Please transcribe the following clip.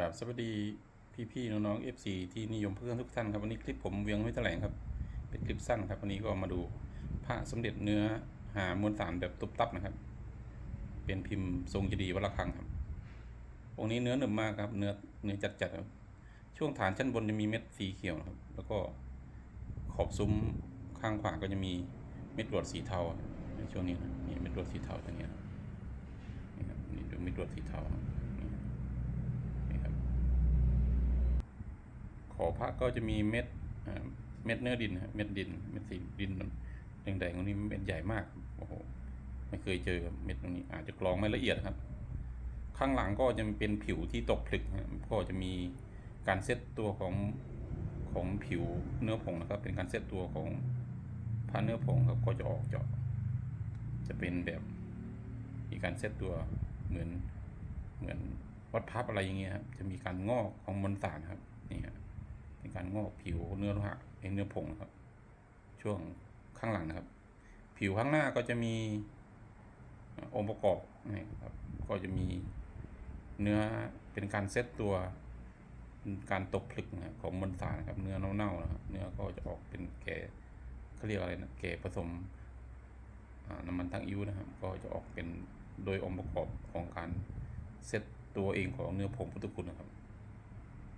ครับสวัสดีพี่ๆน้องๆ FC ที่นิยมเพื่อนทุกท่านครับวันนี้คลิปผมเวียงไม่แถลงครับ เป็นคลิปสั้นครับวันนี้ก็มาดูพระสมเด็จเนื้อหามวลสารแบบตุบตับนะครับ เป็นพิมพ์ทรงเจดีย์วัดระฆังครับองค์นี้เนื้อหนึบมากครับเนื้อเนื้อจัดๆครับช่วงฐานชั้นบนจะมีเม็ดสีเขียวนะครับ แล้วก็ขอบซุ้มข้างขวาก็จะมีเม็ดกรวดสีเทาในช่วงนี้นะนี่เม็ดกรวดสีเทาตรงนี้นะนี่ครับนี่ดูเม็ดกรวดสีเทาครับนี่นี่ครับ ขอพระก็จะมีเม็ดเม็ดเนื้อดินครับเม็ดดินเม็ดสีดินแดงๆตรงนี้เม็ดใหญ่มากโอ้โหไม่เคยเจอเม็ดตรงนี้ อาจจะกรองไม่ละเอียดครับ ข้างหลังก็จะเป็นผิวที่ตกผลึกครับก็จะมีการเซตตัวของของผิวเนื้อผงนะครับ เป็นการเซตตัวของผ้าเนื้อผงครับก็จะออกเจาะจะเป็นแบบมีการเซตตัวเหมือนเหมือนวัดพับอะไรอย่างเงี้ยครับจะมีการงอกของมวลสารครับนี่ฮะเป็นการงอกผิวเนื้อโลหะเอ้ยเนื้อผงนะครับ ช่วงข้างหลังนะครับ ผิวข้างหน้าก็จะมีองค์ประกอบนะครับ ก็จะมีเนื้อเป็นการเซตตัวการตกผลึกนะของมวลสารนะครับ เนื้อเน่าๆนะครับ เนื้อก็จะออกเป็นแก่เขาเรียกอะไรนะแก่ผสมน้ำมันทั้งอิ้วนะครับ ก็จะออกเป็นโดยองค์ประกอบของการเซตตัวเองของเนื้อผงพุทธคุณนะครับ